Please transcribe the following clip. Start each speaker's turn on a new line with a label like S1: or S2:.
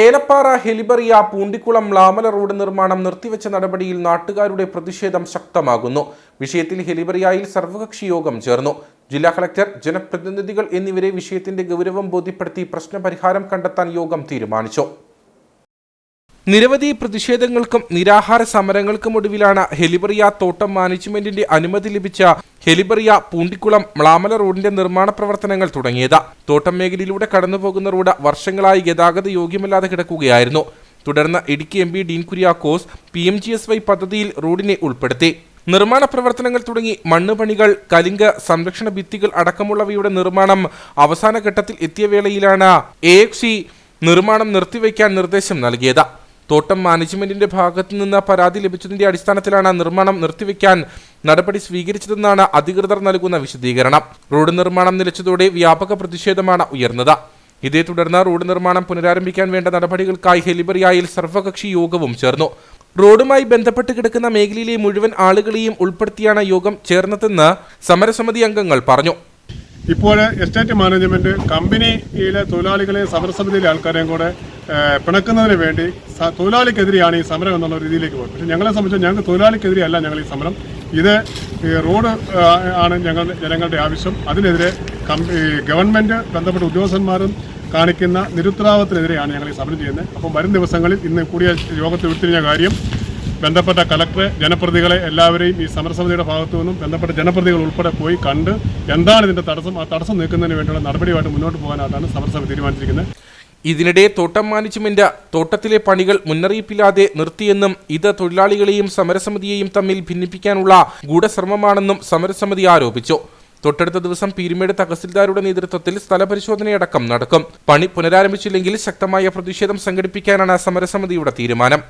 S1: Elappara Helibaria Poondikulam ലാമല road നിർമ്മാണം നിർത്തിവെച്ച നടപടിയിൽ നാട്ടുകാരുടെ പ്രതിഷേധം ശക്തമാകുന്നു. വിഷയത്തിൽ ഹെലിബറിയയിൽ സർവകക്ഷി യോഗം ചേർന്നു. ജില്ലാ കളക്ടർ ജനപ്രതിനിധികൾ എന്നിവരെ വിഷയത്തിന്റെ ഗൗരവം ബോധ്യപ്പെടുത്തി പ്രശ്നപരിഹാരം കണ്ടെത്താൻ യോഗം തീരുമാനിച്ചു. നിരവധി പ്രതിഷേധങ്ങൾക്കും നിരാഹാര സമരങ്ങൾക്കും ഒടുവിലാണ് ഹെലിബറിയ തോട്ടം മാനേജ്മെന്റിന്റെ അനുമതി ലഭിച്ച ഹെലിബറിയ പൂണ്ടിക്കുളം മ്ലാമല റോഡിന്റെ നിർമ്മാണ പ്രവർത്തനങ്ങൾ തുടങ്ങിയത്. തോട്ടം മേഖലയിലൂടെ കടന്നുപോകുന്ന റോഡ് വർഷങ്ങളായി ഗതാഗത യോഗ്യമല്ലാതെ കിടക്കുകയായിരുന്നു. തുടർന്ന് Idukki M P Dean Kuriakose P M G S Y പദ്ധതിയിൽ റോഡിനെ ഉൾപ്പെടുത്തി. നിർമ്മാണ പ്രവർത്തനങ്ങൾ തുടങ്ങി മണ്ണുപണികൾ കലിങ്ക് സംരക്ഷണ ഭിത്തികൾ അടക്കമുള്ളവയുടെ നിർമ്മാണം അവസാന ഘട്ടത്തിൽ എത്തിയ വേളയിലാണ് എ എക്സി നിർമ്മാണം നിർത്തിവെക്കാൻ നിർദ്ദേശം നൽകിയത്. തോട്ടം മാനേജ്മെന്റിന്റെ ഭാഗത്തു നിന്ന് പരാതി ലഭിച്ചതിന്റെ അടിസ്ഥാനത്തിലാണ് നിർമ്മാണം നിർത്തിവെക്കാൻ നടപടി സ്വീകരിച്ചതെന്നാണ് അധികൃതർ നൽകുന്ന വിശദീകരണം. റോഡ് നിർമ്മാണം നിലച്ചതോടെ വ്യാപക പ്രതിഷേധമാണ് ഉയർന്നത്. ഇതേ തുടർന്ന് റോഡ് നിർമ്മാണം പുനരാരംഭിക്കാൻ വേണ്ട നടപടികൾക്കായി ഹെലിബറിയായിൽ സർവകക്ഷി യോഗവും ചേർന്നു. റോഡുമായി ബന്ധപ്പെട്ട് കിടക്കുന്ന മേഖലയിലെ മുഴുവൻ ആളുകളെയും ഉൾപ്പെടുത്തിയാണ് യോഗം ചേർന്നതെന്ന് സമരസമിതി അംഗങ്ങൾ പറഞ്ഞു.
S2: ഇപ്പോൾ എസ്റ്റേറ്റ് മാനേജ്മെന്റ് കമ്പനിയിലെ തൊഴിലാളികളെ സമരസമിതിയിലെ ആൾക്കാരെയും കൂടെ പിണക്കുന്നതിന് വേണ്ടി തൊഴിലാളിക്കെതിരെയാണ് ഈ സമരം എന്നുള്ള രീതിയിലേക്ക് പോകുന്നത് പക്ഷേ ഞങ്ങളെ സംബന്ധിച്ച് ഞങ്ങൾക്ക് തൊഴിലാളിക്കെതിരെയല്ല ഞങ്ങൾ ഈ സമരം. ഇത് റോഡ് ആണ് ഞങ്ങൾ ജനങ്ങളുടെ ആവശ്യം. അതിനെതിരെ ഗവൺമെന്റ് ബന്ധപ്പെട്ട ഉദ്യോഗസ്ഥന്മാരും കാണിക്കുന്ന നിരുത്തരവാദത്തിനെതിരെയാണ് ഞങ്ങൾ ഈ സമരം ചെയ്യുന്നത്. അപ്പം വരും ദിവസങ്ങളിൽ ഇന്ന് കൂടിയ യോഗത്തിൽ ഉരുത്തിരിഞ്ഞ കാര്യം ബന്ധപ്പെട്ട കലക്ടറെ ജനപ്രതികളെ എല്ലാവരെയും ഈ സമരസമിതിയുടെ ഭാഗത്തു നിന്നും ബന്ധപ്പെട്ട ജനപ്രതികൾ ഉൾപ്പെടെ പോയി കണ്ട് എന്താണ് ഇതിന്റെ തടസ്സം? ആ തടസ്സം നീക്കുന്നതിന് വേണ്ടിയുള്ള നടപടിയുമായിട്ട് മുന്നോട്ട് പോകാനായിട്ടാണ് സമരസമിതി തീരുമാനിച്ചിരിക്കുന്നത്.
S1: ഇതിനിടെ തോട്ടം മാനേജ്മെന്റ് തോട്ടത്തിലെ പണികൾ മുന്നറിയിപ്പില്ലാതെ നിർത്തിയെന്നും ഇത് തൊഴിലാളികളെയും സമരസമിതിയെയും തമ്മിൽ ഭിന്നിപ്പിക്കാനുള്ള ഗൂഢശ്രമമാണെന്നും സമരസമിതി ആരോപിച്ചു. തൊട്ടടുത്ത ദിവസം പീരുമേട് തഹസിൽദാരുടെ നേതൃത്വത്തിൽ സ്ഥലപരിശോധനയടക്കം നടക്കും. പണി പുനരാരംഭിച്ചില്ലെങ്കിൽ ശക്തമായ പ്രതിഷേധം സംഘടിപ്പിക്കാനാണ് സമരസമിതിയുടെ തീരുമാനം.